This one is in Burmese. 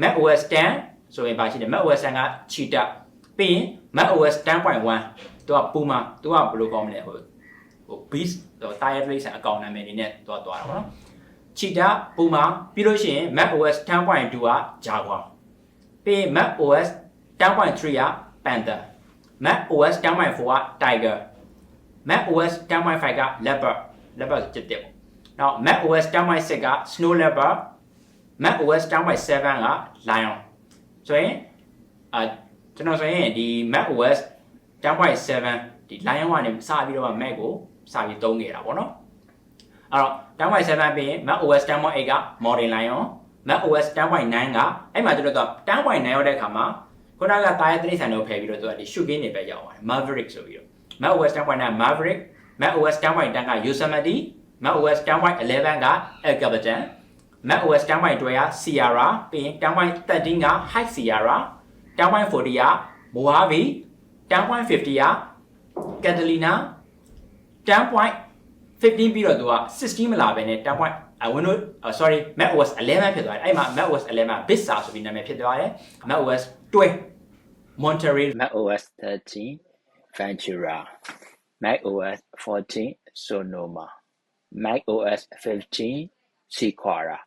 Mac OS 10ဆိုရင်ပါရှိတယ် Mac OS 10က cheetah ပြီးရင် Mac OS 10.1သူက Puma သူကဘယ်လိုကောင်းမလဲဟိုဟို beast တော့ tire race အကောင့်နာမည်နေနဲ့သူကသွားတာပေါ့နော် cheetah Puma ပြီးလို့ရှိရင် Mac OS 10.2က Jaguar ပြီးရင် Mac OS 10.3က Panther Mac OS 10.4က Tiger Mac OS 10.5က Leopard Leopard ဆိုတစ်တက်ပေါ့နောက် Mac OS 10.6က Snow Leopard Mac OS 10.7က Lion ဆိုရင်အာကျွန်တော်ဆိုရင်ဒီ Mac OS 10.7ဒီ Lion ကနေစပြီးတော့ Mac ကိုစပြီးသုံးခဲ့တာပေါ့နော်အဲ့တော့10.7ပြီးရင် Mac OS 10.8က Modern Lion Mac OS 10.9ကအဲ့မှာကျွန်တော်တို့10.9ရောက်တဲ့အခါမှာခုနကတာယာတိရစ္ဆာန်တို့ဖယ်ပြီးတော့သူကဒီ Shugin တွေပဲရောက်သွားတယ် Maverick ဆိုပြီးတော့ Mac OS 10.9 Maverick Mac OS 10.10က Yosemite Mac OS 10.11က El Capitan Mac OS 10.12က Sierra ပြီးရင်10.13က High Sierra 10.40က Mojave 10.50က Catalina 10.15ပြီးတော့သူက16မလာဘဲနဲ့ 10. uh, Windows uh, sorry Mac OS 11ဖြစ်သွားတယ်အဲ့မှာ Mac OS 11 Vista ဆိုပြီးနာမည်ဖြစ်သွားတယ် Mac OS 12 Monterey Mac OS 13 Ventura Mac OS 14 Sonoma Mac OS 15 Sequoia